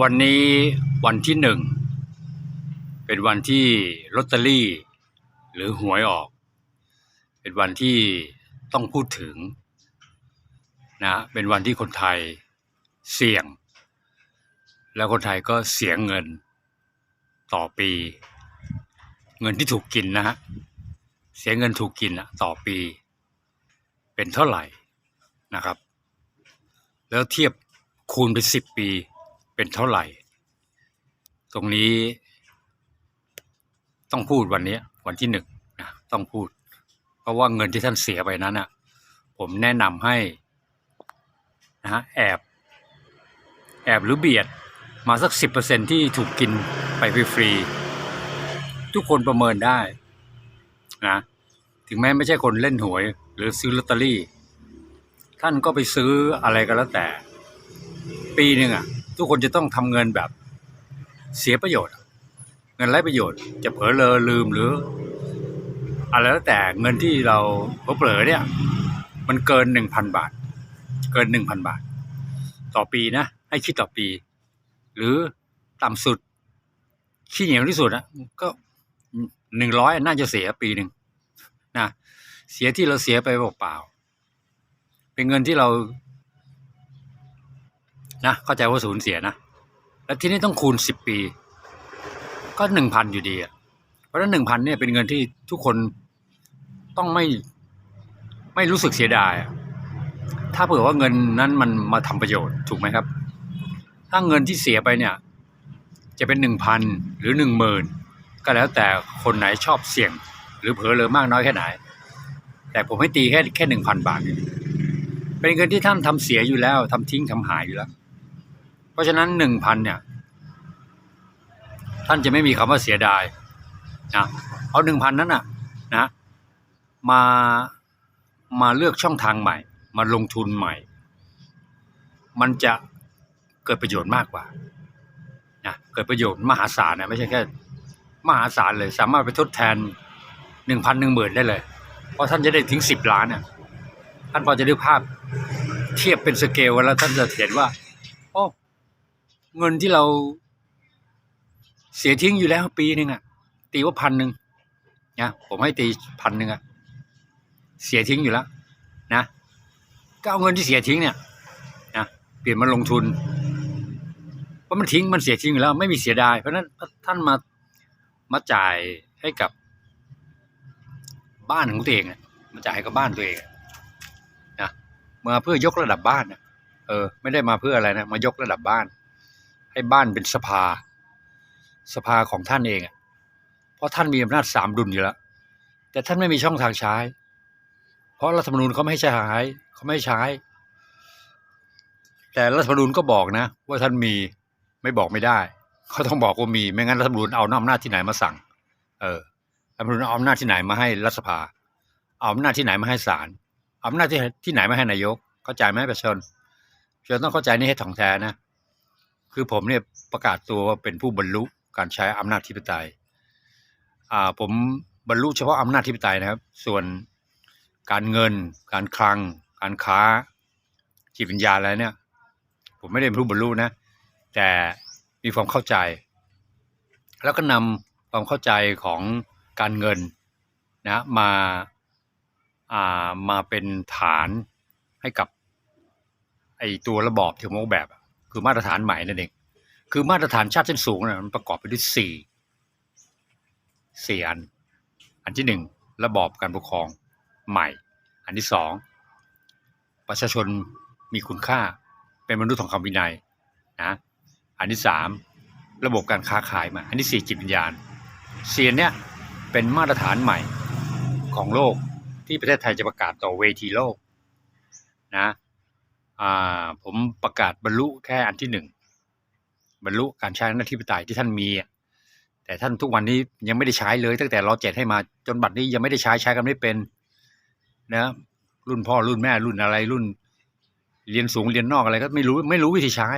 วันนี้วันที่หนึ่ง เป็นวันที่ลอตเตอรี่ หรือหวยออก เป็นวันที่ต้องพูดถึงนะเป็นวันที่คนไทยเสี่ยง แล้วคนไทยก็เสียเงินต่อปี เงินที่ถูกกินนะฮะเสียเงินถูกกินอะต่อปี เป็นเท่าไหร่นะครับ แล้วเทียบคูณไปสิบปี เป็นเท่าไหร่ ตรงนี้ต้องพูดวันนี้วันที่หนึ่งนะต้องพูด เพราะว่าเงินที่ท่านเสียไปนั้นอะผมแนะนำให้นะฮะแอบแอบหรือเบียดมาสักสิบเปอร์เซนที่ถูกกินไปฟรีๆทุกคนประเมินได้นะถึงแม้ไม่ใช่คนเล่นหวย หรือซื้อลอตเตอรี่ ท่านก็ไปซื้ออะไรก็แล้วแต่ ปีหนึ่งอะ ทุกคนจะต้องทำเงินแบบเสียประโยชน์ เงินไร้ประโยชน์ จะเผลอเลอลืมหรืออะไรแล้วแต่เงินที่เราเผลอเนี่ย มันเกินหนึ่งพันบาท เกินหนึ่งพันบาท ต่อปีนะ ให้คิดต่อปี หรือต่ำสุดขี้เหนียวที่สุดอะก็หนึ่งร้อยน่าจะเสียปีหนึ่งนะเสียที่เราเสียไปเปล่าๆเป็นเงินที่เรา นะเข้าใจว่าสูญเสียนะ แล้วที่นี้ต้องคูณสิบปี ก็หนึ่งพันอยู่ดีอะเพราะฉะนั้นหนึ่งพันเนี่ยเป็นเงินที่ทุกคนต้องไม่ไม่รู้สึกเสียดาย ถ้าเผื่อว่าเงินนั้นมันมาทำประโยชน์ถูกไหมครับ ถ้าเงินที่เสียไปเนี่ย จะเป็นหนึ่งพันหรือหนึ่งหมื่นก็แล้วแต่คนไหนชอบเสี่ยง หรือเผลอเลยมากน้อยแค่ไหน แต่ผมให้ตีแค่แค่หนึ่งพันบาท เป็นเงินที่ท่านทำเสียอยู่แล้วทำทิ้งทำหายอยู่แล้ว ราะฉะนั้นหนึ่งพันเนี่ย ท่านจะไม่มีคำว่าเสียดายนะเอาหนึ่งพันนั้นน่ะนะมามาเลือกช่องทางใหม่ มาลงทุนใหม่ มันจะเกิดประโยชน์มากกว่านะเกิดประโยชน์มหาศาลนะไม่ใช่แค่มหาศาลเลย สามารถไปทดแทนหนึ่งพันหนึ่งหมื่นได้เลย เพราะท่านจะได้ถึงสิบล้านน่ะท่านพอจะได้ภาพเทียบเป็นสเกลแล้วท่านจะเห็นว่า เงินที่เราเสียทิ้งอยู่แล้วปีหนึ่งอะตีว่าพันหนึ่งนะผมให้ตีพันหนึ่งอะเสียทิ้งอยู่แล้วนะก็เอาเงินที่เสียทิ้งเนี่ยนะเปลี่ยนมาลงทุนเพราะมันทิ้งมันเสียทิ้งอยู่แล้ว ไม่มีเสียดาย เพราะนั้นท่านมามาจ่ายให้กับบ้านของตัวเองอะมาจ่ายให้กับบ้านตัวเองนะมาเพื่อยกระดับบ้านนะเออ ไม่ได้มาเพื่ออะไรนะมายกระดับบ้าน ให้บ้านเป็นสภา สภาของท่านเองอะเพราะท่านมีอำนาจสามดุลอยู่แล้ว แต่ท่านไม่มีช่องทางใช้ เพราะรัฐธรรมนูญเขาไม่ให้ใช้เขาไม่ให้ใช้ แต่รัฐธรรมนูญก็บอกนะ ว่าท่านมีไม่บอกไม่ได้เขาต้องบอกว่ามีไม่งั้นรัฐธรรมนูญเอาอำนาจที่ไหนมาสั่ง เออรัฐธรรมนูญเอาอำนาจที่ไหนมาให้รัฐสภา เอาอำนาจที่ไหนมาให้ศาลเอาอำนาจที่ที่ไหนมาให้นายก เข้าใจไหมประชาชนประชาชนต้องเข้าใจนี่ให้ถ่องแท้นะ คือผมเนี่ยประกาศตัวว่าเป็นผู้บรรลุการใช้อำนาจธิปไตย อ่าผมบรรลุเฉพาะอำนาจธิปไตยนะครับ ส่วนการเงิน การคลัง การค้า จิตวิญญาณอะไรเนี่ย ผมไม่ได้เป็นผู้บรรลุนะ แต่มีความเข้าใจ แล้วก็นำความเข้าใจของการเงินนะมาอ่ามาเป็นฐานให้กับไอตัวระบอบที่ผมออกแบบอะ คือมาตรฐานใหม่นั่นเองคือมาตรฐานชาติชั้นสูงนะมันประกอบไปด้วยสี่สี่อัน อันที่หนึ่งระบอบการปกครองใหม่ อันที่สองประชาชนมีคุณค่าเป็นมนุษย์ของคำวินัยนะอันที่สามระบบการค้าขายมา อันที่สี่จิตวิญญาณเสียนเนี่ยเป็นมาตรฐานใหม่ของโลกที่ประเทศไทยจะประกาศต่อเวทีโลกนะ อ่าผมประกาศบรรลุแค่อันที่หนึ่งบรรลุการใช้อำนาจธิปไตยที่ท่านมีแต่ท่านทุกวันนี้ยังไม่ได้ใช้เลย ตั้งแต่รอเจ็ดให้มาจนบัดนี้ยังไม่ได้ใช้ใช้กันไม่เป็น นะ รุ่นพ่อรุ่นแม่รุ่นอะไรรุ่น เรียนสูงเรียนนอกอะไรก็ไม่รู้ไม่รู้วิธีใช้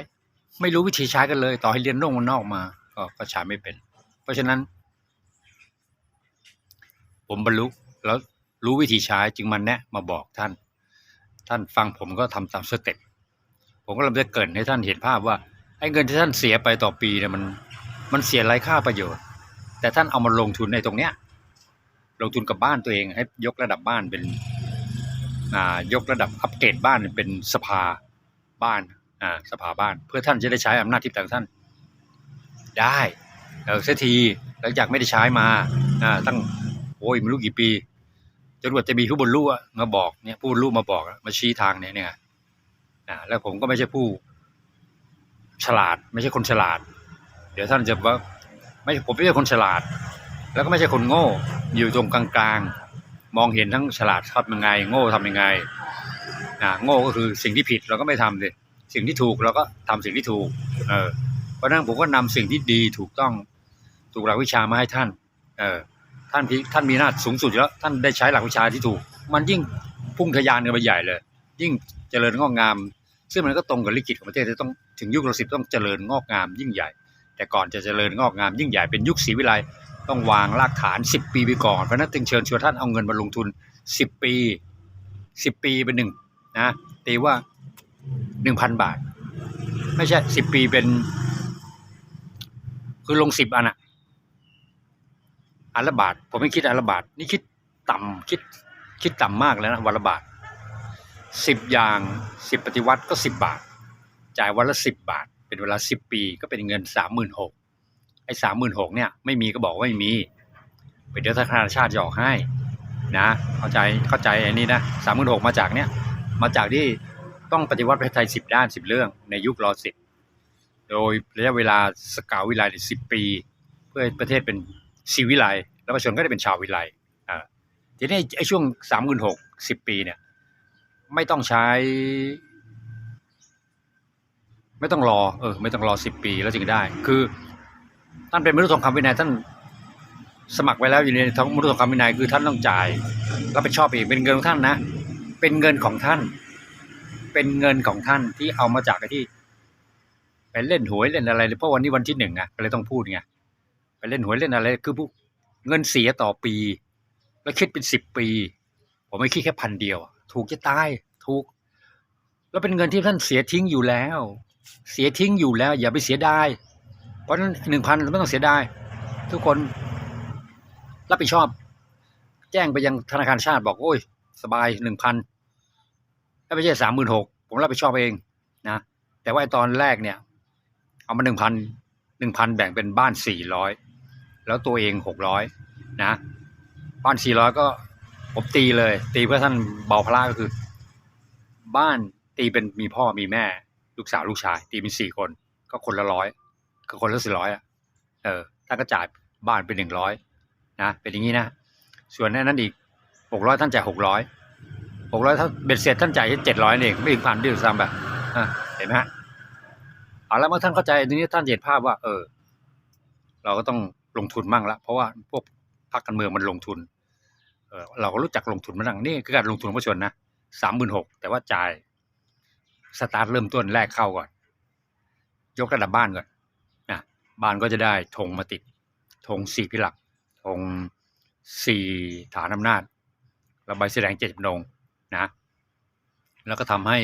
ไม่รู้วิธีใช้กันเลย ต่อให้เรียนนอกมันนอกมา ก็ก็ใช้ไม่เป็น เพราะฉะนั้น ผมบรรลุแล้วรู้วิธีใช้จึงมาแนะมาบอกท่าน ท่านฟังผมก็ทำตามสเต็ปผมก็เลยจะเกรินให้ท่านเห็นภาพว่าไอ้เงินที่ท่านเสียไปต่อปีเนี่ยมันมันเสียไร้ค่าประโยชน์ แต่ท่านเอามาลงทุนในตรงเนี้ยลงทุนกับบ้านตัวเองให้ยกระดับบ้านเป็นอ่ายกระดับอัปเกรดบ้านเป็นสภาบ้านอ่าสภาบ้าน เพื่อท่านจะได้ใช้อำนาจที่ต่างท่าน ได้เออเสียทีหลังจากไม่ได้ใช้มาอ่าตั้งโอ้ยไม่รู้กี่ปี จนกว่าจะมีผู้บรรลุมาบอกเนี่ยผู้บรรลุมาบอกมาชี้ทางเนี่ยเนี่ยอ่าแล้วผมก็ไม่ใช่ผู้ฉลาด ไม่ใช่คนฉลาด เดี๋ยวท่านจะว่าไม่ผมไม่ใช่คนฉลาด แล้วก็ไม่ใช่คนโง่ อยู่ตรงกลางๆ มองเห็นทั้งฉลาดทำยังไง โง่ทำยังไงอ่าโง่ก็คือสิ่งที่ผิดเราก็ไม่ทำสิสิ่งที่ถูกเราก็ทำสิ่งที่ถูกเออเพราะนั้นผมก็นำสิ่งที่ดีถูกต้องถูกหลักวิชามาให้ท่าน เออ ท่านพี่ท่านมีหน้าจสูงสุดอยู่แล้ว ท่านได้ใช้หลักวิชาที่ถูก มันยิ่งพุ่งทะยานกันไปใหญ่เลย ยิ่งเจริญงอกงาม ซึ่งมันก็ตรงกับลิขิตของประเทศที่ต้องถึงยุคเราสิบต้องเจริญงอกงามยิ่งใหญ่ แต่ก่อนจะเจริญงอกงามยิ่งใหญ่เป็นยุคศรีวิไลต้องวางรากฐาน 10 ปีไปก่อนเพราะฉะนั้นจึงเชิญชวนท่านเอาเงินมาลงทุน 10 ปี 10 ปีเป็นหนึ่งนะตีว่า 1,000 บาท ไม่ใช่ 10 ปีเป็น คือลง 10 อันอะ อันละบาท ผมไม่คิดอันละบาท นี่คิดต่ำคิด คิดต่ำมากแล้วนะวันละบาทสิบอย่างสิบปฏิวัติก็สิบบาท จ่ายวันละสิบบาท เป็นเวลาสิบปีก็เป็นเงินสามหมื่นหกไอ้สามหมื่นหกเนี่ย ไม่มีก็บอกว่าไม่มีไปเดี๋ยวธนาคารชาติจะออกให้ นะ เข้าใจเข้าใจไอ้นี่นะสามหมื่นหกมาจากเนี่ย มาจากที่ต้องปฏิวัติประเทศไทยสิบด้านสิบเรื่องในยุครอสิบโดยระยะเวลาสกาววิไลสิบปี เพื่อประเทศเป็น ชีวิไลแล้วประชาชนก็ได้เป็นชาววิไลอ่าทีนี้ไอ้ช่วงสามหมื่นหกสิบปีเนี่ย ไม่ต้องใช้ ไม่ต้องรอ เออ ไม่ต้องรอสิบปีแล้วจึงได้ คือท่านเป็นมนุษย์ทองคำวินัยท่านสมัครไว้แล้วอยู่ในท้องมนุษย์ทองคำวินัยคือท่านต้องจ่ายรับผิดชอบเองเป็นเงินของท่านนะ เป็นเงินของท่าน เป็นเงินของท่านที่เอามาจากไอ้ที่ไปเล่นหวยเล่นอะไรเพราะวันนี้วันที่หนึ่งไงก็เลยต้องพูดไง ไปเล่นหวยเล่นอะไร คือพวกเงินเสียต่อปี แล้วคิดเป็นสิบปี ผมไม่คิดแค่พันเดียว ถูกจะตายถูก แล้วเป็นเงินที่ท่านเสียทิ้งอยู่แล้ว เสียทิ้งอยู่แล้ว อย่าไปเสียดายเพราะฉะนั้นหนึ่งพันไม่ต้องเสียดายทุกคนรับผิดชอบ แจ้งไปยังธนาคารชาติบอกโอ้ย สบายหนึ่งพันไม่ใช่สามหมื่นหกผมรับผิดชอบเองนะแต่ว่าไอ้ตอนแรกเนี่ย เอามาหนึ่งพันหนึ่งพันแบ่งเป็นบ้านสี่ร้อย แล้วตัวเองหกร้อยนะบ้านสี่ร้อยก็ผมตีเลย ตีเพื่อท่านเบาพระก็คือ บ้านตีเป็นมีพ่อมีแม่ ลูกสาวลูกชาย ตีเป็นสี่คน ก็คนละร้อยก็คนละสี่ร้อยอะเออท่านก็จ่ายบ้านเป็นหนึ่งร้อยนะเป็นอย่างนี้นะ ส่วนนั้นอีกหกร้อยท่านจ่ายหกร้อยหกร้อยถ้านเบ็ดเสร็จท่านจ่ายแค่เจ็ดร้อยเองไม่ถึงพันด้วยซ้ำแบบเห็นไหมฮะเอาแล้วเมื่อท่านเข้าใจตรงนี้ท่านเห็นภาพว่า เออ เราก็ต้อง ลงทุนมั่งละเพราะว่าพวกพรรคการเมืองมันลงทุนเออเราก็รู้จักลงทุนมาดังนี่คือการลงทุนของประชาชนนะสามหมื่นหกแต่ว่าจ่ายสตาร์ทเริ่มต้นแรกเข้าก่อน ยกระดับบ้านก่อนนะบ้านก็จะได้ธงมาติดธงสี่พิหลักธงสี่ฐานอำนาจระบายแสดงเจตจำนงนะ แล้วก็ทำให้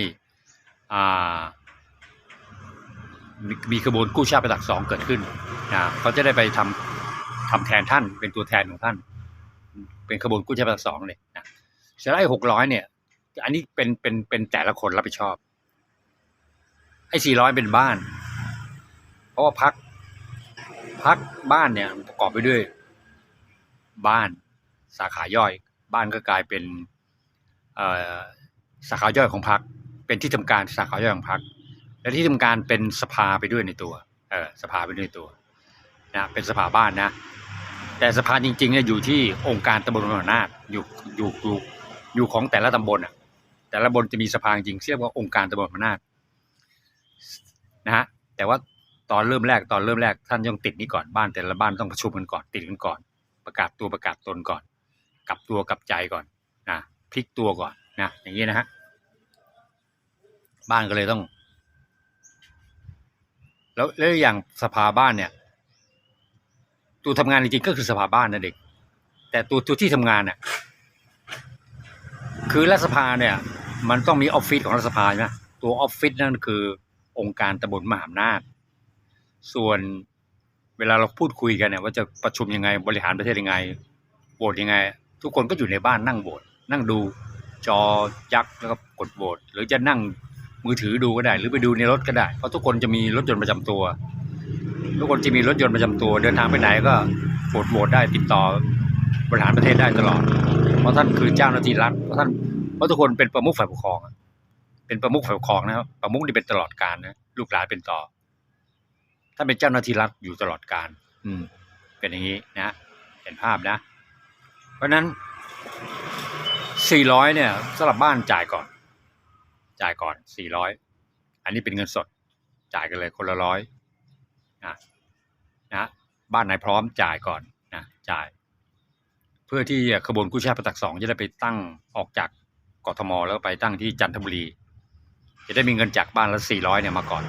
อ่ามีมีขบวนกู้ชาติประตักสองเกิดขึ้นนะเขาจะได้ไปทำ ทำแทนท่านเป็นตัวแทนของท่าน เป็นขบวนกู้ชาติประสองเลยนะเสร็จแล้วไอ้หกร้อยเนี่ย อันนี้เป็นเป็นเป็นแต่ละคนรับผิดชอบ ไอ้สี่ร้อยเป็นบ้าน เพราะว่าพักพักบ้านเนี่ยประกอบไปด้วย บ้านสาขาย่อย บ้านก็กลายเป็นสาขาย่อยของพักเป็นที่ทำการสาขาย่อยของพักและที่ทำการเป็นสภาไปด้วยในตัว เออสภาไปด้วยในตัว นะเป็นสภาบ้านนะ แต่สภาจริงๆเนี่ยอยู่ที่องค์การตำบลมหานาถอยู่อยู่อยู่อยู่ของแต่ละตำบลอะ แต่ละบลจะมีสภาจริงเรียกว่าองค์การตำบลมหานาถนะฮะแต่ว่าตอนเริ่มแรกตอนเริ่มแรกท่านต้องติดนี้ก่อนบ้านแต่ละบ้านต้องประชุมกันก่อนติดกันก่อน ประกาศตัวประกาศตนก่อน กลับตัวกลับใจก่อนนะพลิกตัวก่อนนะอย่างนี้นะฮะบ้านก็เลยต้อง แล้วแล้วอย่างสภาบ้านเนี่ย ตัวทำงานจริงๆก็คือสภาบ้านนะเด็ก แต่ตัวตัวที่ทำงานน่ะคือรัฐสภาเนี่ย มันต้องมีออฟฟิศของรัฐสภาใช่ไหมตัวออฟฟิศนั่นคือองค์การตำบลมหาอำนาจ ส่วนเวลาเราพูดคุยกันเนี่ยว่าจะประชุมยังไงบริหารประเทศยังไงโหวตยังไง ทุกคนก็อยู่ในบ้านนั่งโหวตนั่งดูจอยักษ์แล้วก็กดโหวตหรือจะนั่งมือถือดูก็ได้ หรือไปดูในรถก็ได้ เพราะทุกคนจะมีรถยนต์ประจำตัว ทุกคนจะมีรถยนต์ประจำตัว เดินทางไปไหนก็กดโหวตได้ติดต่อบริหารประเทศได้ตลอด เพราะท่านคือเจ้าหน้าที่รัฐเพราะท่านเพราะทุกคนเป็นประมุขฝ่ายปกครอง เป็นประมุขฝ่ายปกครองนะครับประมุขนี่เป็นตลอดการนะลูกหลานเป็นต่อท่านเป็นเจ้าหน้าที่รัฐอยู่ตลอดการ อืม เป็นอย่างนี้นะ เห็นภาพนะ เพราะฉะนั้น 400 เนี่ยสำหรับบ้านจ่ายก่อน จ่ายก่อน 400 อันนี้เป็นเงินสด จ่ายกันเลยคนละร้อย นะนะบ้านไหนพร้อมจ่ายก่อนนะจ่าย เพื่อที่ขบวนกู้ชาติประตักสองจะได้ไปตั้งออกจากกทมแล้วไปตั้งที่จันทบุรี จะได้มีเงินจากบ้านละ400เนี่ยมาก่อน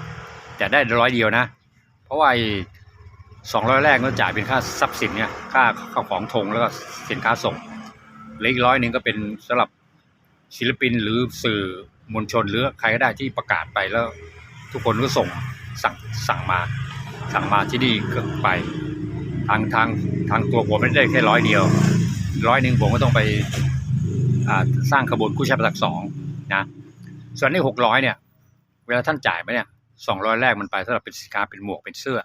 แต่ได้ร้อยเดียวนะ เพราะว่าสองร้อยแรกก็จ่ายเป็นค่าทรัพย์สินเนี่ยค่าข้าของทงแล้วก็สินค้าส่งเหลืออีกร้อยหนึ่งก็เป็นสำหรับศิลปินหรือสื่อมวลชนหรือใครก็ได้ที่ประกาศไปแล้ว ทุกคนก็ส่งสั่งสั่งมา สั่งมาที่นี่ก็ไปทางทางทางตัวผมไม่ได้แค่ร้อยเดียว ร้อยหนึ่งผมก็ต้องไปสร้างขบวนกู้ชาติประตักสองนะส่วนนี้หกร้อยเนี่ย เวลาท่านจ่ายไหมเนี่ยสองร้อยแรกมันไปสำหรับเป็นสินค้าเป็นหมวกเป็นเสื้อ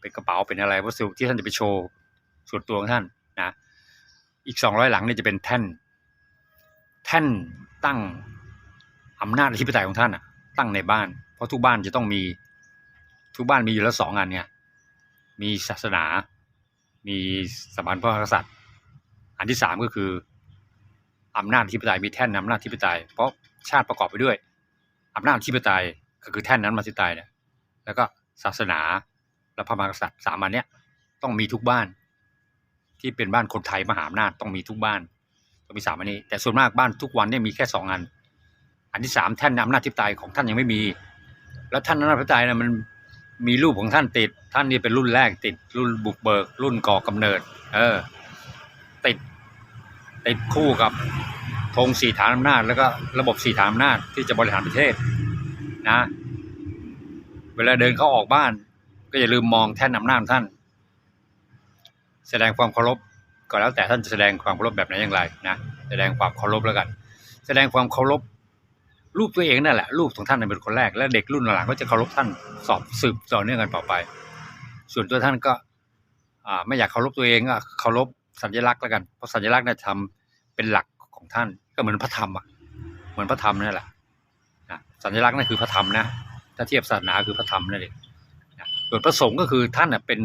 เป็นกระเป๋าเป็นอะไรวัสดุที่ท่านจะไปโชว์ส่วนตัวของท่านนะอีกสองร้อยหลังเนี่ยจะเป็นแท่น แท่นตั้งอำนาจอธิปไตยของท่านอะตั้งในบ้าน เพราะทุกบ้านจะต้องมี ทุกบ้านมีอยู่แล้วสองอันเนี่ยมีศาสนา มีสถาบันพระมหากษัตริย์ อันที่สามก็คืออำนาจอธิปไตยมีแท่นอำนาจอธิปไตย เพราะชาติประกอบไปด้วยอำนาจอธิปไตยก็คือแท่นนั้นมาธิปไตยเนี่ยแล้วก็ศาสนาและพระมหากษัตริย์สามอันเนี้ยต้องมีทุกบ้าน ที่เป็นบ้านคนไทยมหาอำนาจต้องมีทุกบ้านต้องมีสามอันนี้ แต่ส่วนมากบ้านทุกวันเนี่ยมีแค่สองอัน อันที่สามแท่นอำนาจอธิปไตยของท่านยังไม่มี แล้วท่านอำนาจอธิปไตยเนี่ยมัน มีรูปของท่านติด ท่านนี่เป็นรุ่นแรกติด รุ่นบุกเบิก รุ่นก่อกำเนิด เออ ติด ติดคู่กับธงสี่ฐานอำนาจ แล้วก็ระบบสี่ฐานอำนาจที่จะบริหารประเทศนะ เวลาเดินเข้าออกบ้าน ก็อย่าลืมมองแท่นอำนาจท่าน แสดงความเคารพก็แล้วแต่ท่านจะแสดงความเคารพแบบไหนอย่างไรนะแสดงความเคารพแล้วกัน แสดงความเคารพ รูปตัวเองนั่นแหละรูปของท่านเป็นคนแรก และเด็กรุ่นหลังก็จะเคารพท่านสอบสืบต่อเนื่องกันต่อไป ส่วนตัวท่านก็ไม่อยากเคารพตัวเองก็เคารพสัญลักษณ์แล้วกันเพราะสัญลักษณ์เนี่ยทำเป็นหลักของท่านก็เหมือนพระธรรมอะเหมือนพระธรรมนั่นแหละสัญลักษณ์นั่นคือพระธรรมนะถ้าเทียบศาสนาคือพระธรรมนั่นเองส่วนพระสงฆ์ก็คือท่านเป็น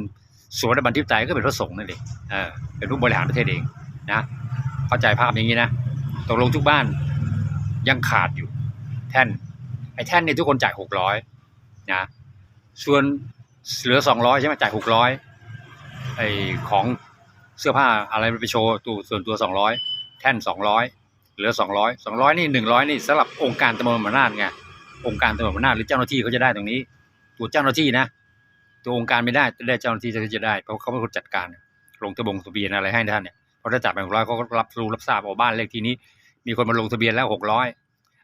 สวนบันทิปไตยก็เป็นพระสงฆ์นั่นเองเออเป็นผู้บริหารประเทศเองนะเข้าใจภาพอย่างนี้นะตกลงทุกบ้านยังขาดอยู่ แท่นไอ้แท่นเนี่ยทุกคนจ่ายหกร้อยนะส่วนเหลือสองร้อยใช่ไหมจ่ายหกร้อยไอ้ของเสื้อผ้าอะไรไปโชว์ตัวส่วนตัวสองร้อยแท่นสองร้อยเหลือสองร้อยสองร้อยนี่หนึ่งร้อยนี่สำหรับองค์การตำรวจอำนาจไงองค์การตำรวจอำนาจหรือเจ้าหน้าที่เขาจะได้ตรงนี้ ตัวเจ้าหน้าที่นะ ตัวองค์การไม่ได้ได้เจ้าหน้าที่จะได้เพราะเขาเป็นคนจัดการลงทะบงทะเบียนอะไรให้ท่านเนี่ยเพราถ้าจัดไปหกร้อยเขาก็รับรู้รับทราบว่าบ้านเลขที่นี้ มีคนมาลงทะเบียนแล้วหกร้อย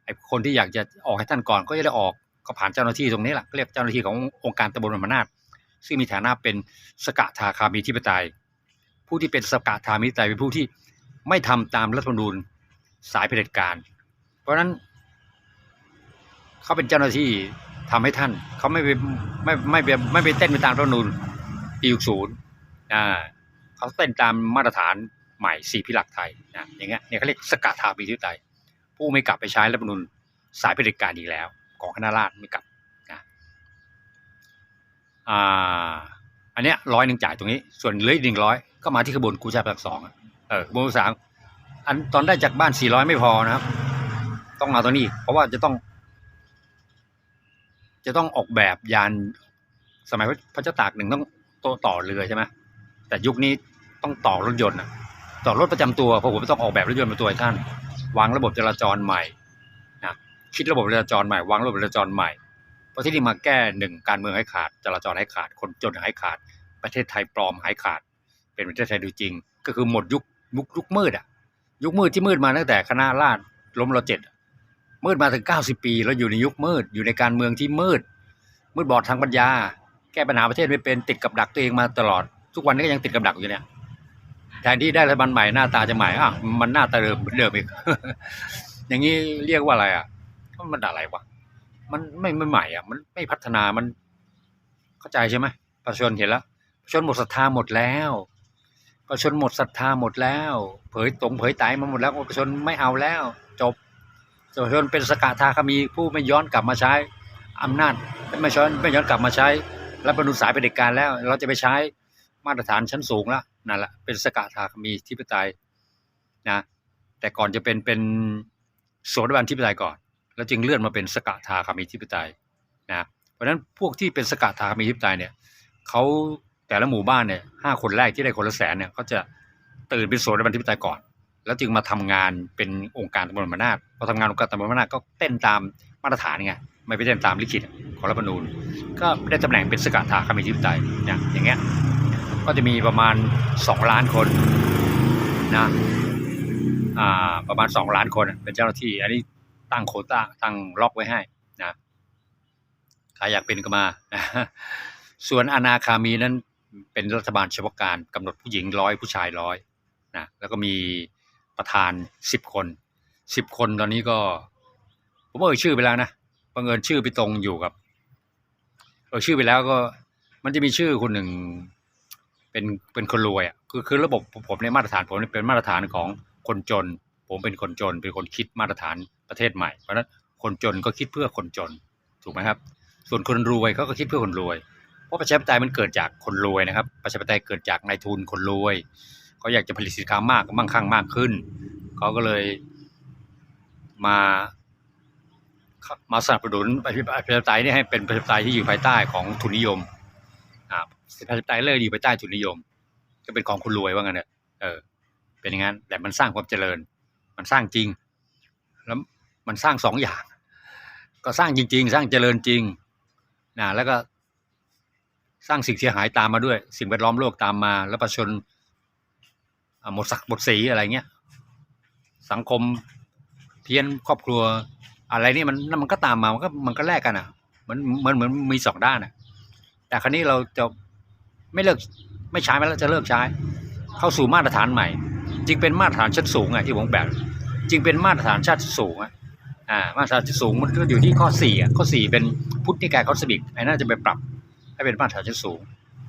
ไอ้คนที่อยากจะออกให้ท่านก่อนก็จะได้ออกก็ผ่านเจ้าหน้าที่ตรงนี้แหละเรียกเจ้าหน้าที่ขององค์การตำรวจอำนาจซึ่งมีฐานะเป็นสกทาคามีธิปไตย ผู้ที่เป็นสกทามีธิปไตยเป็นผู้ที่ไม่ทำตามรัฐธรรมนูญสายเผด็จการ เพราะฉะนั้นเขาเป็นเจ้าหน้าที่ทำให้ท่านเขาไม่ไปไม่ไม่ไปไม่ไปเต้นไปตามรัฐธรรมนูญปีหกศูนย์อ่าเขาเต้นตามมาตรฐานใหม่สี่พิหลักไทยนะอย่างเงี้ยเนี่ยเขาเรียกสกทามีธิปไตย ผู้ไม่กลับไปใช้รัฐธรรมนูญสายเผด็จการอีกแล้ว ของคณะราษฎรไม่กลับนะอ่าอันเนี้ยร้อยหนึ่งจ่ายตรงนี้ ส่วนเหลืออีกหนึ่งร้อยก็มาที่ขบวนกู้ชาติภาคสองเออขบวนสามอันตอนได้จากบ้านสี่ร้อยไม่พอนะครับ ต้องมาตรงนี้ เพราะว่าจะต้อง จะต้องออกแบบยานสมัยพระเจ้าตากหนึ่งต้องตต่อเรือใช่ไหมแต่ยุคนี้ต้องต่อรถยนต์อะต่อรถประจำตัวเพราะผมต้องออกแบบรถยนต์มาตัวท่าน วางระบบจราจรใหม่นะคิดระบบจราจรใหม่ วางระบบจราจรใหม่เพราะที่นี่มาแก้หนึ่งการเมืองให้ขาดจราจรให้ขาด คนจนให้ขาด ประเทศไทยปลอมให้ขาด เป็นประเทศไทยดูจริง ก็คือหมดยุคยุคยุคมืดอะยุคมืดที่มืดมาตั้งแต่คณะราษฎรล้มเราเจ็ดมืดมาถึงเก้าสิบปีเราอยู่ในยุคมืดอยู่ในการเมืองที่มืด มืดบอดทางปัญญา แก้ปัญหาประเทศไม่เป็นติดกับดักตัวเองมาตลอด ทุกวันนี้ก็ยังติดกับดักอยู่เนี่ย แทนที่ได้รัฐบาลใหม่หน้าตาจะใหม่อะมันหน้าตาเดิมเหมือนเดิมอีก อย่างนี้เรียกว่าอะไรอะมันอะไรวะมันไม่ไม่ใหม่อะ มันไม่พัฒนามัน เข้าใจใช่ไหมประชาชนเห็นแล้วประชาชนหมดศรัทธาหมดแล้วประชาชนหมดศรัทธาหมดแล้ว เผยตรงเผยไตมาหมดแล้วประชาชนไม่เอาแล้ว จบประชาชนเป็นสกทาคามีผู้ไม่ย้อนกลับมาใช้อำนาจไม่ย้อนไม่ย้อนกลับมาใช้รัฐธรรมนูญสายเป็นเด็จการแล้ว เราจะไปใช้มาตรฐานชั้นสูงแล้ว นั่นแหละเป็นสกทาคามีที่ปไตยนะแต่ก่อนจะเป็นเป็นโสดาบันที่ปไตยก่อน แล้วจึงเลื่อนมาเป็นสกทาคามีที่ปไตยนะเพราะฉะนั้นพวกที่เป็นสกทาคามีทิพย์ตยเนี่ยเขาแต่ละหมู่บ้านเนี่ยห้าคนแรกที่ได้คนละแสนเนี่ยเขาจะตื่นเป็นโสดาบันทิพย์ตยก่อน แล้วจึงมาทำงานเป็นองค์การตำรวจมานาจพอทำงานองค์การตำรวจมานาจก็เต้นตามมาตรฐานไงไม่ไปเต้นตามลิขิตของรัฐธรรมนูญก็ได้ตำแหน่งเป็นสกัดทาคามีทิพย์ตายเนี่ยอย่างเงี้ย ก็จะมีประมาณสองล้านคนนะอ่าประมาณสองล้านคนเป็นเจ้าหน้าที่ อันนี้ตั้งโควต้าตั้งล็อกไว้ให้นะใครอยากเป็นก็มา ส่วนอนาคามีนั้นเป็นรัฐบาลเฉพาะการกำหนดผู้หญิงร้อยผู้ชายร้อยนะแล้วก็มีประธานสิบคนสิบคนตอนนี้ก็ ผมเอ่ยชื่อไปแล้วนะบังเอิญชื่อไปตรงอยู่กับเอ่ยชื่อไปแล้วก็มันจะมีชื่อคนหนึ่ง เป็นเป็นคนรวยอะคือคือระบบผมในมาตรฐานผมเป็นมาตรฐานของคนจน ผมเป็นคนจน เป็นคนคิดมาตรฐานประเทศใหม่เพราะฉะนั้นคนจนก็คิดเพื่อคนจนถูกไหมครับ ส่วนคนรวยเขาก็คิดเพื่อคนรวย เพราะประชาธิปไตยมันเกิดจากคนรวยนะครับ ประชาธิปไตยเกิดจากนายทุนคนรวยเขาอยากจะผลิตสินค้ามากมั่งคั่งมากขึ้นเขาก็เลยมามาสนับสนุนประชาธิปไตยนี่ให้เป็นประชาธิปไตยที่อยู่ภายใต้ของทุนนิยม ประชาธิปไตยเลิกอยู่ภายใต้ทุนนิยม ก็เป็นของคนรวยว่างั้นเนอะเออ เป็นอย่างนั้นแต่มันสร้างความเจริญ มันสร้างจริง แล้วมันสร้างสองอย่าง ก็สร้างจริง ๆ สร้างเจริญจริงนะแล้วก็สร้างสิ่งเสียหายตามมาด้วย สิ่งแวดล้อมโลกตามมา แล้วประชาชนหมดศักดิ์หมดสีอะไรเงี้ยสังคมเพี้ยนครอบครัว อะไรนี่มันมันก็ตามมามันก็มันก็แลกกันอะ มันมันเหมือนมีสองด้านอะ แต่ครั้นี้เราจะ ไม่เลิกไม่ใช้มันแล้วจะเลิกใช้ เข้าสู่มาตรฐานใหม่ จึงเป็นมาตรฐานชั้นสูงอะที่ผมแบบจึงเป็นมาตรฐานชาติสูงอะอ่ามาตรฐานชั้นสูงมันก็อยู่ที่ข้อสี่อะข้อสี่เป็นพุทธิกายคอสบิกไอ้น่าจะไปปรับให้เป็นมาตรฐานชั้นสูง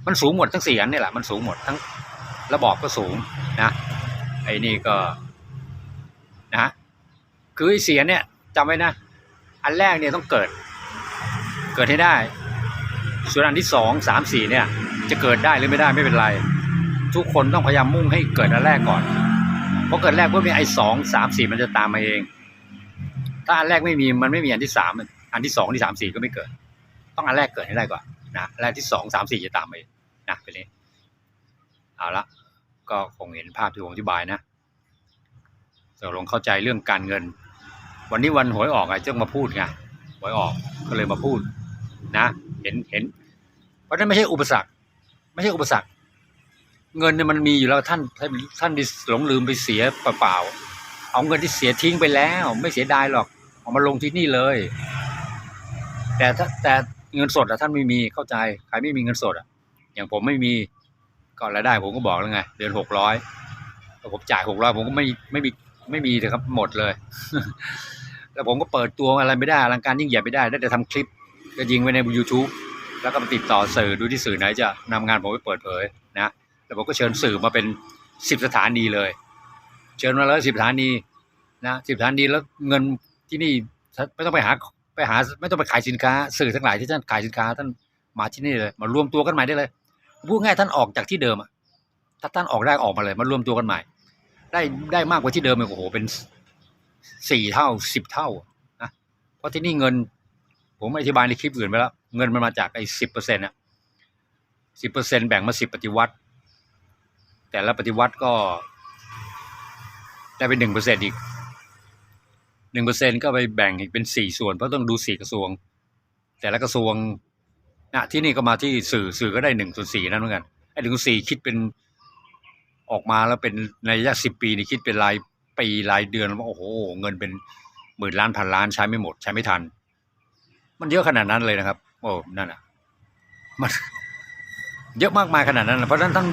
มันสูงหมดทั้งสี่อันนี่แหละมันสูงหมดทั้งระบอบก็สูงนะไอ้นี่ก็นะคือไอ้เสียเนี่ยจำไว้นะ อันแรกเนี่ยต้องเกิด เกิดให้ได้ ส่วนอันที่สองสามสี่เนี่ย จะเกิดได้หรือไม่ได้ไม่เป็นไร ทุกคนต้องพยายามมุ่งให้เกิดอันแรกก่อนพราะเกิดแรกปุ๊บเนี่ยไอ้สองสามสี่มันจะตามมาเอง ถ้าอันแรกไม่มีมันไม่มีอันที่สามอันที่สองที่สามสี่ก็ไม่เกิด ต้องอันแรกเกิดให้ได้ก่อนนะอันแรกที่สองสามสี่จะตามมาเองนะเป็นนี้เอาละก็คงเห็นภาพที่ผมอธิบายนะตกลงเข้าใจเรื่องการเงิน วันนี้วันหวยออกไอ้เจ้ามาพูดไงหวยออกก็เลยมาพูดนะ เห็นเห็น เพราะนั้นไม่ใช่อุปสรรค ไม่ใช่อุปสรรค เงินเนี่ยมันมีอยู่แล้วท่านท่านไปหลงลืมไปเสียเปล่าๆเอาเงินที่เสียทิ้งไปแล้ว ไม่เสียดายหรอกเอามาลงที่นี่เลย แต่ถ้าแต่เงินสดอะท่านไม่มีเข้าใจใครไม่มีเงินสดอะอย่างผมไม่มีก็รายได้ผมก็บอกแล้วไงเดือนหกร้อยผมจ่ายหกร้อยผมก็ไม่ไม่มีไม่มีเลยครับหมดเลย แล้วผมก็เปิดตัวอะไรไม่ได้อลังการยิ่งใหญ่ไม่ได้ได้แต่ทำคลิปก็ยิงไว้ใน YouTube แล้วก็มาติดต่อสื่อดูที่สื่อไหนจะนำงานผมไปเปิดเผยนะแล้วผมก็เชิญสื่อมาเป็นสิบสถานีเลย เชิญมาแล้วสิบสถานีนะสิบสถานีแล้วเงินที่นี่ไม่ต้องไปหาไปหาไม่ต้องไปขายสินค้า สื่อทั้งหลายที่ท่านขายสินค้าท่านมาที่นี่เลย มารวมตัวกันใหม่ได้เลยพูดง่ายท่านออกจากที่เดิมถ้าท่านออกได้ออกมาเลยมารวมตัวกันใหม่ ได้ได้มากกว่าที่เดิมเลยโอ้โหเป็นสี่เท่าสิบเท่านะเพราะที่นี่เงิน ผมอธิบายในคลิปอื่นไปแล้ว เงินมันมาจากไอ้สิบเปอร์เซ็นต์อะสิบเปอร์เซ็นต์แบ่งมาสิบปฏิวัติ แต่ละปฏิวัติก็ ได้เป็นหนึ่งเปอร์เซ็นต์อีกหนึ่งเปอร์เซ็นต์ก็ไปแบ่งอีกเป็นสี่ส่วน เพราะต้องดูสี่กระทรวง แต่ละกระทรวงนะที่นี่ก็มาที่สื่อสื่อก็ได้หนึ่งส่วนสี่นั่นเหมือนกันไอ้หนึ่งส่วนสี่คิดเป็นออกมาแล้วเป็นในระยะสิบปีนี่คิดเป็นรายปีรายเดือนว่าโอ้โห เงินเป็นหมื่นล้านพันล้านใช้ไม่หมดใช้ไม่ทัน มันเยอะขนาดนั้นเลยนะครับ โอ้นั่นอะมันเยอะมากมายขนาดนั้น เพราะฉะนั้นท่าน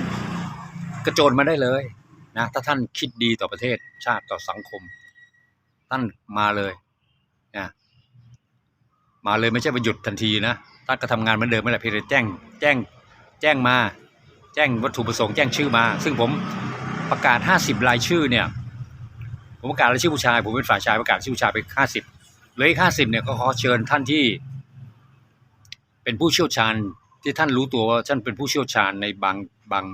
กระโจนมาได้เลยนะถ้าท่านคิดดีต่อประเทศชาติต่อสังคม ท่านมาเลยนะมาเลยไม่ใช่ไปหยุดทันทีนะท่านก็ทำงานเหมือนเดิมไม่แหละเพียงแต่แจ้ง แจ้งแจ้งมา แจ้งวัตถุประสงค์แจ้งชื่อมา ซึ่งผมประกาศ 50 รายชื่อเนี่ยผมประกาศรายชื่อผู้ชาย ผมเป็นฝ่ายชายประกาศชื่อผู้ชายไป 50 เหลืออีก50เนี่ยก็ขอเชิญท่านที่เป็นผู้เชี่ยวชาญที่ท่านรู้ตัวว่าท่านเป็นผู้เชี่ยวชาญในบางบาง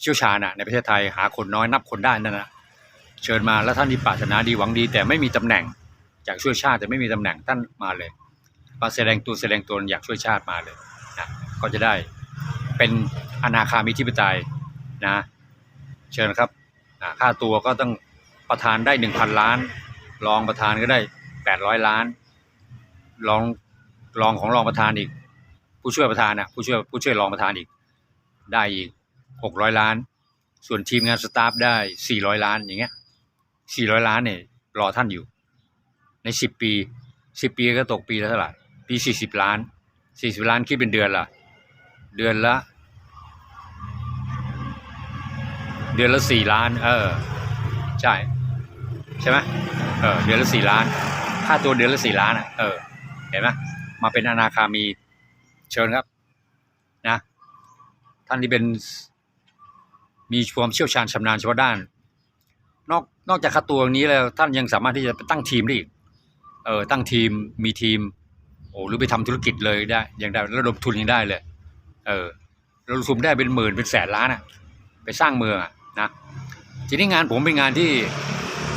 เชี่ยวชาญอะในประเทศไทยหาคนน้อยนับคนได้นั่นนะเชิญมาแล้วท่านที่ปรารถนาดีหวังดี แต่ไม่มีตำแหน่งอยากช่วยชาติแต่ไม่มีตำแหน่งท่านมาเลยมาแสดงตัวแสดงตนอยากช่วยชาติมาเลยนะก็จะได้เป็นอนาคามิธิปไตยนะ เชิญครับค่าตัวก็ต้องประธานได้หนึ่งพันล้าน รองประธานก็ได้ แปดร้อยล้าน รองรองของรองประธานอีก ผู้ช่วยประธานอะผู้ช่วยผู้ช่วยรองประธานอีก ได้อีกหกร้อยล้าน ส่วนทีมงานสตาฟได้สี่ร้อยล้านอย่างเงี้ยสี่ร้อยล้านเนี่ยรอท่านอยู่ ในสิบปีสิบปีก็ตกปีละเท่าไหร่ปีสี่สิบล้านสี่สิบล้านคิดเป็นเดือนละเดือนละ เดือนละสี่ล้าน เออ ใช่ ใช่ไหมเออเดือนละสี่ล้าน ค่าตัวเดือนละสี่ล้านอะเออเห็นไหมมาเป็นอนาคามีเชิญครับนะท่านที่เป็นมีความเชี่ยวชาญชำนาญเฉพาะด้าน นอกนอกจากค่าตัวนี้แล้วท่านยังสามารถที่จะไปตั้งทีมได้อีกเออตั้งทีมมีทีมโอ้หรือไปทำธุรกิจเลยได้ยังได้ระดมทุนยังได้เลย เออระดมทุนได้เป็นหมื่นเป็นแสนล้านอะไปสร้างเมืองอะนะทีนี้งานผมเป็นงานที่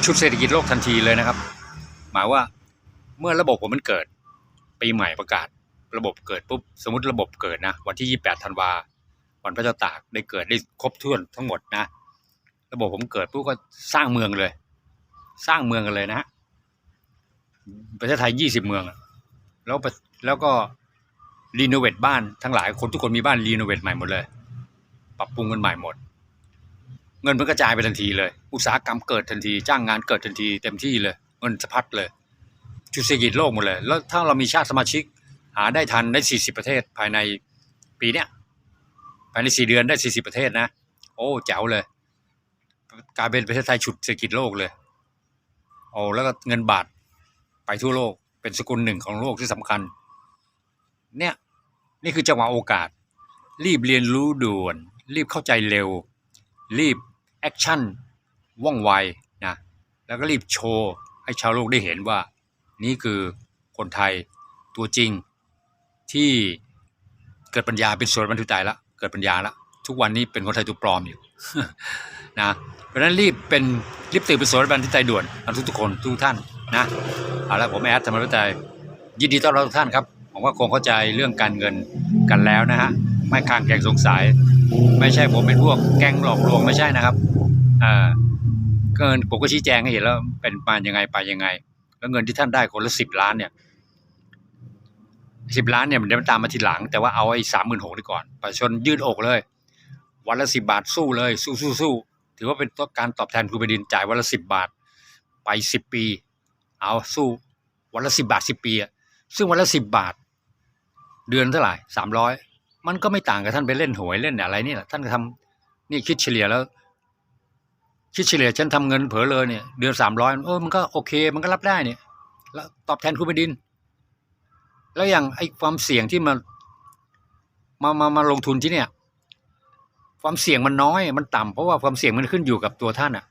ชุดเศรษฐกิจโลกทันทีเลยนะครับ หมายว่า เมื่อระบบผมมันเกิดปีใหม่ประกาศ ระบบเกิดปุ๊บสมมติระบบเกิดนะวันที่ 28ธันวาวันพระเจ้าตากได้เกิดได้ครบถ้วนทั้งหมดนะ ระบบผมเกิดปุ๊บก็สร้างเมืองเลย สร้างเมืองกันเลยนะประเทศไทย 20 เมือง แล้วแล้วก็รีโนเวทบ้านทั้งหลายคนทุกคนมีบ้านรีโนเวทใหม่หมดเลย ปรับปรุงกันใหม่หมด เงินมันกระจายไปทันทีเลย อุตสาหกรรมเกิดทันที จ้างงานเกิดทันที เต็มที่เลย เงินสะพัดเลย จุดเศรษฐกิจโลกหมดเลย แล้วถ้าเรามีชาติสมาชิก หาได้ทันได้ 40 ประเทศภายในปีเนี้ยภายใน 4 เดือนได้ 40 ประเทศนะ โอ้แจ๋วเลยกลายเป็นประเทศไทยฉุดเศรษฐกิจโลกเลยโอ้แล้วก็เงินบาทไปทั่วโลกเป็นสกุลหนึ่งของโลกที่สำคัญ เนี่ยนี่คือจังหวะโอกาส รีบเรียนรู้ด่วน รีบเข้าใจเร็ว รีบแอคชั่นว่องไวนะแล้วก็รีบโชว์ให้ชาวโลกได้เห็นว่า นี่คือคนไทยตัวจริงที่เกิดปัญญาเป็นส่วนบรรทุใจแล้วเกิดปัญญาแล้วทุกวันนี้เป็นคนไทยตัวปลอมอยู่นะเพราะฉะนั้นรีบเป็นรีบตื่นเป็นโสดบันทิตใจด่วนทุกทุกคนทุกท่านนะเอาละผมแอดธรรมรุตใจยินดีต้อนรับทุกท่านครับผมว่าคงเข้าใจเรื่องการเงินกันแล้วนะฮะไม่ข้างแกงสงสัย ไม่ใช่ผมเป็นพวกแกงหลอกลวงไม่ใช่นะครับอ่าเงินผมก็ชี้แจงให้เห็นแล้วเป็นมายังไงไปยังไง แล้วเงินที่ท่านได้คนละสิบล้านเนี่ยสิบล้านเนี่ยมันเดี๋ยวมันตามมาทีหลัง แต่ว่าเอาไอ้สามหมื่นหกดีก่อนประชาชนยืดอกเลย วันละสิบาทสู้เลย สู้สู้สู้ถือว่าเป็นตัวการตอบแทนคุณแผ่นดินจ่ายวันละสิบาท ไปสิบปี เอาสู้วันละสิบาทสิบปีอะซึ่งวันละสิบาท เดือนเท่าไหร่สามร้อยมันก็ไม่ต่างกับท่านไปเล่นหวยเล่นอะไรนี่แหละท่านก็ทำนี่คิดเฉลี่ยแล้ว คิดเฉลี่ยฉันทำเงินเผลอเลยเนี่ยเดือนสามร้อยเออมันก็โอเคมันก็รับได้เนี่ย แล้วตอบแทนคุณแผ่นดิน แล้วอย่างไอ้ความเสี่ยงที่มามามามาลงทุนที่เนี่ย ความเสี่ยงมันน้อยมันต่ำเพราะว่าความเสี่ยงมันขึ้นอยู่กับตัวท่านอะ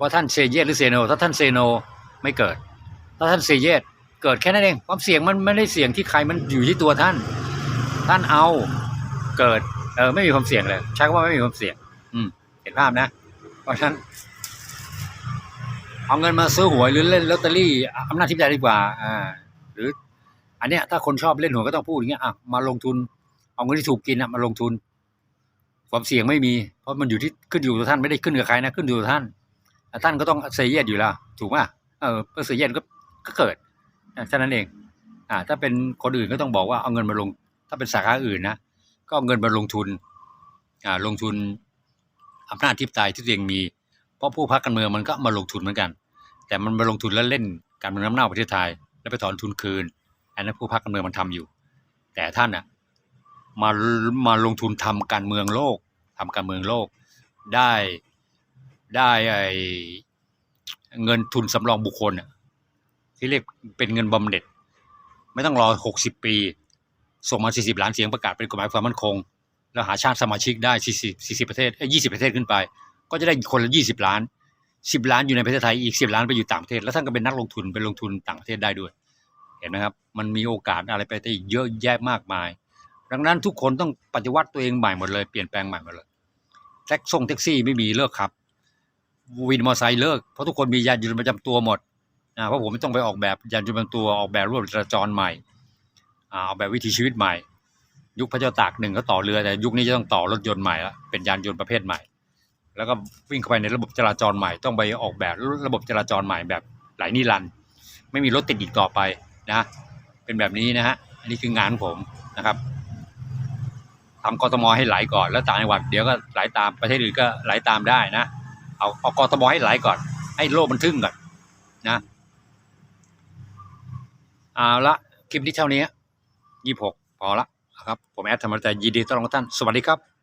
ว่าท่านเซเยสหรือเซโนถ้าท่านเซโนไม่เกิด ถ้าท่านเซเยสเกิดแค่นั้นเองความเสี่ยงมันไม่ได้เสี่ยงที่ใครมันอยู่ที่ตัวท่าน ท่านเอาเกิดเออไม่มีความเสี่ยงเลยใช้คำว่าไม่มีความเสี่ยง อืมเห็นภาพนะ เพราะฉะนั้นเอาเงินมาซื้อหวยหรือเล่นลอตเตอรี่อำนาจทิพย์ใจดีกว่า อ่า หรือ อันเนี้ย ถ้าคนชอบเล่นหวยก็ต้องพูดอย่างเงี้ยอะมาลงทุน เอาเงินที่ถูกกินอะมาลงทุน ความเสี่ยงไม่มี เพราะมันอยู่ที่ขึ้นอยู่กับท่านไม่ได้ขึ้นกับใครนะ ขึ้นอยู่กับท่านท่านก็ต้องเซเยสอยู่แล้วถูกป่ะเออเพื่อเซเยสก็ก็เกิดแค่นั้นเอง อ่า ถ้าเป็นคนอื่นก็ต้องบอกว่าเอาเงินมาลง ถ้าเป็นสาขาอื่นนะก็เอาเงินมาลงทุน อ่า ลงทุน อำนาจทิพย์ใจที่ตัวเองมี เพราะผู้พักการเมืองมันก็มาลงทุนเหมือนกัน แต่มันมาลงทุนแล้วเล่นการเมืองน้ำเน่าประเทศไทย แล้วไปถอนทุนคืน อันนั้นผู้พักการเมืองมันทำอยู่ แต่ท่านอะมามาลงทุนทำการเมืองโลกทำการเมืองโลก ได้ได้ไอเงินทุนสำรองบุคคลอะที่เรียกเป็นเงินบำเหน็จ ไม่ต้องรอหกสิบปี ส่งมาสี่สิบล้านเสียงประกาศเป็นกฎหมายความมั่นคง แล้วหาชาติสมาชิกได้สี่สิบสี่สิบประเทศยี่สิบประเทศขึ้นไป ก็จะได้คนละยี่สิบล้านสิบล้านอยู่ในประเทศไทยอีกสิบล้านไปอยู่ต่างประเทศ แล้วท่านก็เป็นนักลงทุนไปลงทุนต่างประเทศได้ด้วย เห็นไหมครับ มันมีโอกาสอะไรไปได้อีกเยอะแยะมากมาย ดังนั้นทุกคนต้องปฏิวัติตัวเองใหม่หมดเลยเปลี่ยนแปลงใหม่หมดเลยแท็กซ่งแท็กซี่ไม่มีเลิกครับวินมอเตอร์ไซค์เลิกเพราะทุกคนมียานยนต์ประจำตัวหมดอ่าเพราะผมไม่ต้องไปออกแบบยานยนต์ประจำตัวออกแบบรวดจราจรใหม่อ่าออกแบบวิถีชีวิตใหม่ ยุคพระเจ้าตากหนึ่งก็ต่อเรือแต่ยุคนี้จะต้องต่อรถยนต์ใหม่ละเป็นยานยนต์ประเภทใหม่ แล้วก็วิ่งเข้าไปในระบบจราจรใหม่ต้องไปออกแบบระบบจราจรใหม่แบบไหลนิรันด์ไม่มีรถติดอีกต่อไปนะ เป็นแบบนี้นะฮะอันนี้คืองานผมนะครับทำกทมให้ไหลก่อน แล้วต่างจังหวัดเดี๋ยวก็ไหลตามประเทศอื่นก็ไหลตามได้นะ เอาเอากทมให้ไหลก่อน ให้โลกมันทึ่งก่อนนะเอาละคลิปนี้เท่านี้ยี่หกพอละ ครับผมแอดธรรมดายินดีต้อนรับท่านสวัสดีครับ